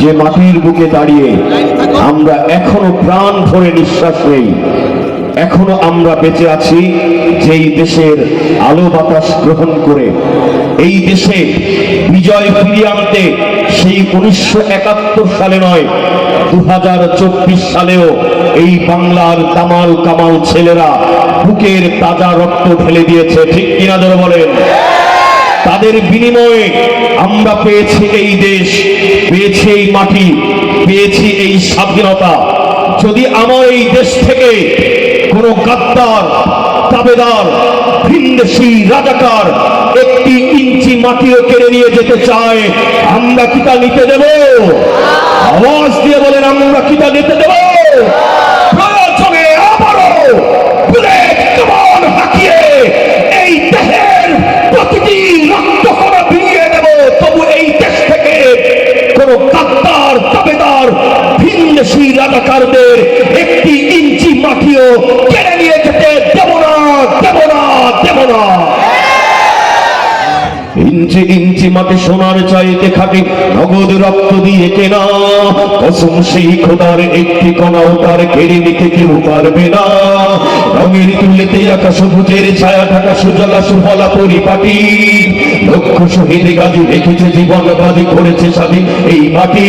যে মাটির বুকে দাঁড়িয়ে আমরা এখনও প্রাণ ভরে নিঃশ্বাস নেই, এখনও আমরা বেঁচে আছি যেই দেশের আলো বাতাস গ্রহণ করে। এই দেশে বিজয় ফিরিয়ে আনতে সেই উনিশশো একাত্তর সালে নয় দু সালেও এই বাংলার তামাল কামাল ছেলেরা বুকের তাজা রক্ত ঢেলে দিয়েছে। ঠিক কিনা ধরে বলেন? তাদের বিনিময়ে আমরা পেয়েছি এই দেশ, পেয়েছি এই মাটি, পেয়েছি এই স্বাধীনতা। যদি আমার এই দেশ থেকে কোনো গাদ্দার, তাবেদার, ভিনদেশি রাজাকার একটি ইঞ্চি মাটিও কেড়ে নিয়ে যেতে চায়, আমরা কি নিতে দেব? আওয়াজ দিয়ে বলেন, আমরা কি নিতে দেব? রাজাকারদের একটি ইঞ্চি মাটিও কেড়ে নিয়ে যেতে দেব না দেব না দেব না। ইঞ্চি ইঞ্চি মাটি সোনার চাইতে খাটি, নগদ রক্ত দিয়ে কেনা। কসম সেই খোদার একটি কণাও তার কেড়ে নিতে কেউ পারবে না। রঙের তুলেতে আঁকা সবুজের ছায়া ঢাকা সুজলা সুফলা পরিপাটি। লক্ষ শহীদ গাজী রেখেছে, জীবন বাজি করেছে স্বাধীন এই মাটি।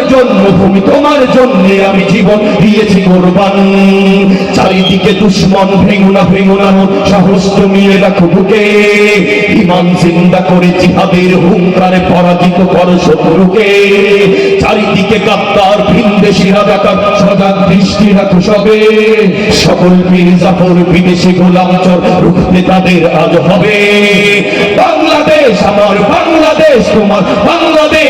জন্মভূমি তোমার জন্য আমি জীবন দিয়েছি কোরবান। চারিদিকে দুশ্মন ভেঙুনা ভেঙুনা সাহস জমিয়ে রাখো বুকে। ইমান জিন্দা করে জিহাদের হুঙ্কারে পরাজিত করো শত্রুকে। চারিদিকে গাদ্দার ভিনদেশি রাজাকার, সজাগ দৃষ্টি রাখো সবে। সকল পীর জাফর, বিদেশি গোলামচর রুখতে তাদের আজ হবে। বাংলাদেশ আমার, বাংলাদেশ তোমার, বাংলাদেশ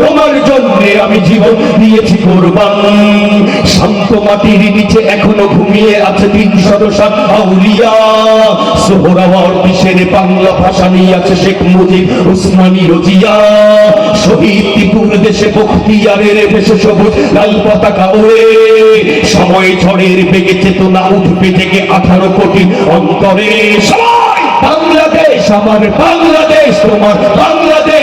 তোমার জন্য আমি জীবন দিয়েছি কোরবান। শান্ত মাটির নিচে এখনও ঘুমিয়ে আছে তিন সদস্য আউলিয়া। সোহরাওয়ার বাংলা ভাষা নিয়ে আছে শেখ মুজিব উসমানী রজিয়া। শহীদ দেশে বখতিয়ারের সবুজ লাল পতাকা ওড়ে। সময় ঝড়ের বেগে চেতনা উঠবে থেকে আঠারো কোটি অন্তরে। সবাই, বাংলাদেশ, আমার বাংলাদেশ, তোমার বাংলাদেশ।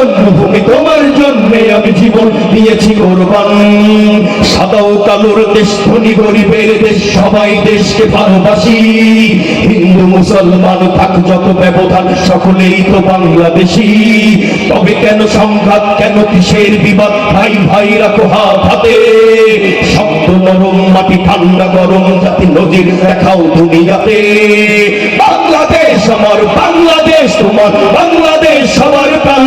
জন্মভূমি তোমার জন্য আমি জীবন দিয়েছি কোরবান। সাদা কালোর দেশ, ধনী গরিবের দেশ, সবাই দেশকে ভালোবাসি। হিন্দু, মুসলমান, থাক যত ব্যবধান, সকলেই তো বাংলাদেশি। তবে কেন সংঘাত, কেন কিসের বিবাদ? ভাই ভাই, রাখো হাত হাতে। শব্দ নরম, মাটি ঠান্ডা গরম, জাতি নদীর দেখাও দুনিয়াতে। বাংলাদেশ আমার, বাংলাদেশ তোমার, বাংলাদেশ সবার প্রাণ।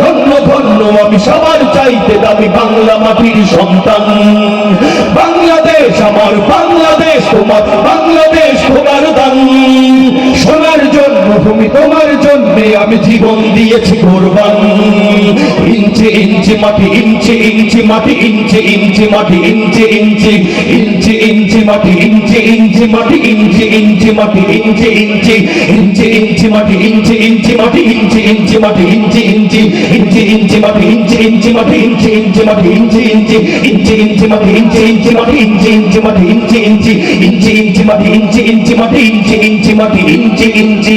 ধন্য ধন্য, আমি সবার চাইতে দামি বাংলা মাটির সন্তান। বাংলাদেশ আমার, বাংলাদেশ তোমার বাংলাদেশ তোমার দান। সোনার জন্মভূমি তোমার জন্য আমি জীবন দিয়েছি কোরবান ইঞ্চি ইঞ্চি মাটি ইঞ্চি ইঞ্চি মাটি ইঞ্চি ইঞ্চি মাটি ইঞ্চি ইঞ্চি ইঞ্চি ইঞ্চি মাটি ইঞ্চি ইঞ্চি মাটি ইঞ্চি ইঞ্চি মাটি ইঞ্চি ইঞ্চি ইঞ্চি ইঞ্চি মাটি ইঞ্চি ইঞ্চি মাটি ইঞ্চি ইঞ্চি মাটি ইঞ্চি ইঞ্চি ইঞ্চি ইঞ্চি মাটি ইঞ্চি ইঞ্চি মাটি ইঞ্চি ইঞ্চি মাটি ইঞ্চি ইঞ্চি ইঞ্চি ইঞ্চি মাটি ইঞ্চি ইঞ্চি মাটি ইঞ্চি ইঞ্চি মাটি ইঞ্চি ইঞ্চি ইঞ্চি ইঞ্চি মাটি ইঞ্চি ইঞ্চি মাটি ইঞ্চি ইঞ্চি মাটি ইঞ্চি ইঞ্চি